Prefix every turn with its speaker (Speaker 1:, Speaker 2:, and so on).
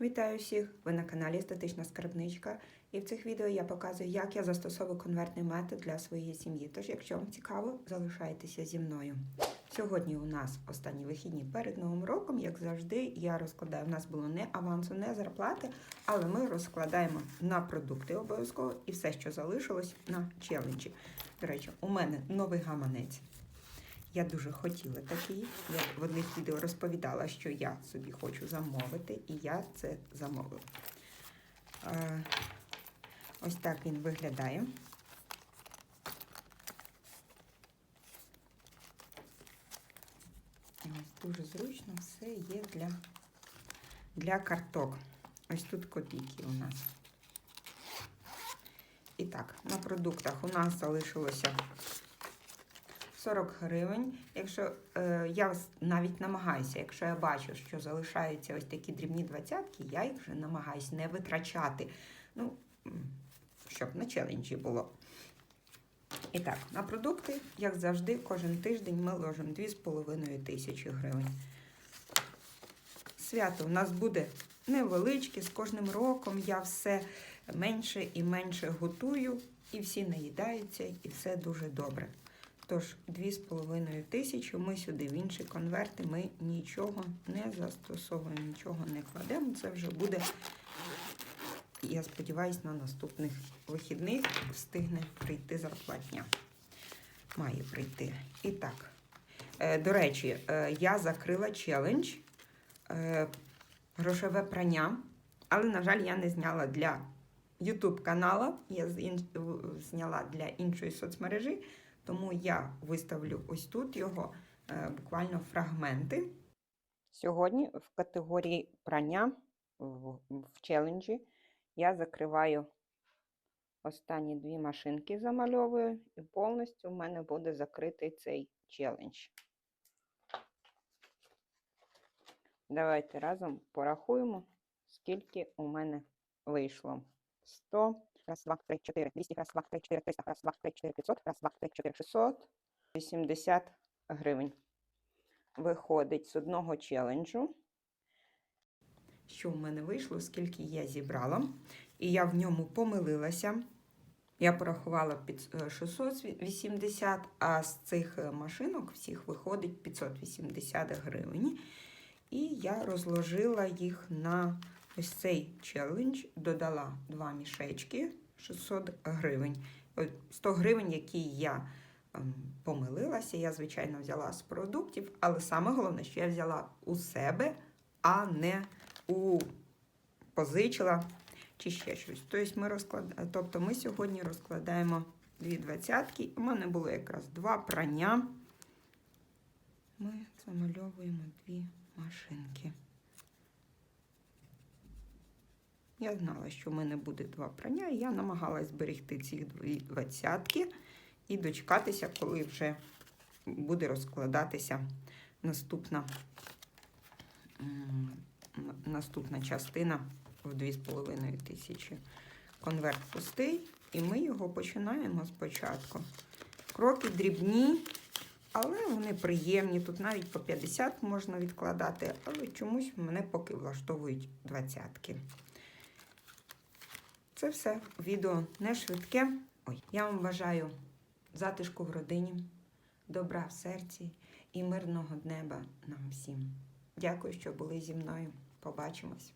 Speaker 1: Вітаю всіх! Ви на каналі Естетична Скарбничка. І в цих відео я показую, як я застосовую конвертний метод для своєї сім'ї. Тож, якщо вам цікаво, залишайтеся зі мною. Сьогодні у нас останні вихідні перед Новим роком, як завжди, я розкладаю. У нас було не авансу, не зарплати, але ми розкладаємо на продукти обов'язково і все, що залишилось на челенджі. До речі, у мене новий гаманець. Я дуже хотіла такий. Я в одних відео розповідала, що я собі хочу замовити, і я це замовила. Ось так він виглядає. Ось дуже зручно все є для, для карток. Ось тут копійки у нас. І так, на продуктах у нас залишилося 40 гривень. Якщо е, я навіть намагаюся, якщо я бачу, що залишаються ось такі дрібні двадцятки, я їх вже намагаюся не витрачати. Ну, щоб на челенджі було. І так, на продукти, як завжди, кожен тиждень ми ложимо 2,5 тисячі гривень. Свято у нас буде невеличке, з кожним роком я все менше і менше готую, і всі наїдаються, і все дуже добре. Тож, 2,5 тисячі ми сюди в інші конверти, ми нічого не застосовуємо, нічого не кладемо. Це вже буде, я сподіваюся, на наступних вихідних встигне прийти зарплатня. Має прийти. І так, е, до речі, е, я закрила челендж е, грошове прання, але, на жаль, я не зняла для YouTube каналу, я зняла для іншої соцмережі. Тому я виставлю ось тут його е, буквально фрагменти. Сьогодні в категорії прання в, в челенджі я закриваю останні дві машинки, замальовую, і повністю в мене буде закритий цей челендж. Давайте разом порахуємо, скільки у мене вийшло. 100, раз, два, три, чотири, 200, раз, два, три, чотири, 300, раз, два, три, чотири, 500, раз, два, три, чотири, 600, 80 гривень. Виходить з одного челенджу. Що в мене вийшло, скільки я зібрала, і я в ньому помилилася. Я порахувала під е, 680, а з цих е, машинок всіх виходить 580 гривень. І я розложила їх на ось цей челендж, додала два мішечки 600 гривень. 100 гривень, які я ем, помилилася, я, звичайно, взяла з продуктів, але саме головне, що я взяла у себе, а не у позичила чи ще щось. Тобто ми, розклад... тобто ми сьогодні розкладаємо дві двадцятки. У мене було якраз два прання. Ми замальовуємо дві машинки. Я знала, що в мене буде два прання, і я намагалась зберегти ці дві двадцятки і дочекатися, коли вже буде розкладатися наступна, наступна частина в 2,5 тисячі. Конверт пустий, і ми його починаємо спочатку. Кроки дрібні, але вони приємні. Тут навіть по 50 можна відкладати, але чомусь мене поки влаштовують двадцятки. Це все. Відео не швидке. Ой, я вам бажаю затишку в родині, добра в серці і мирного неба нам всім. Дякую, що були зі мною. Побачимось!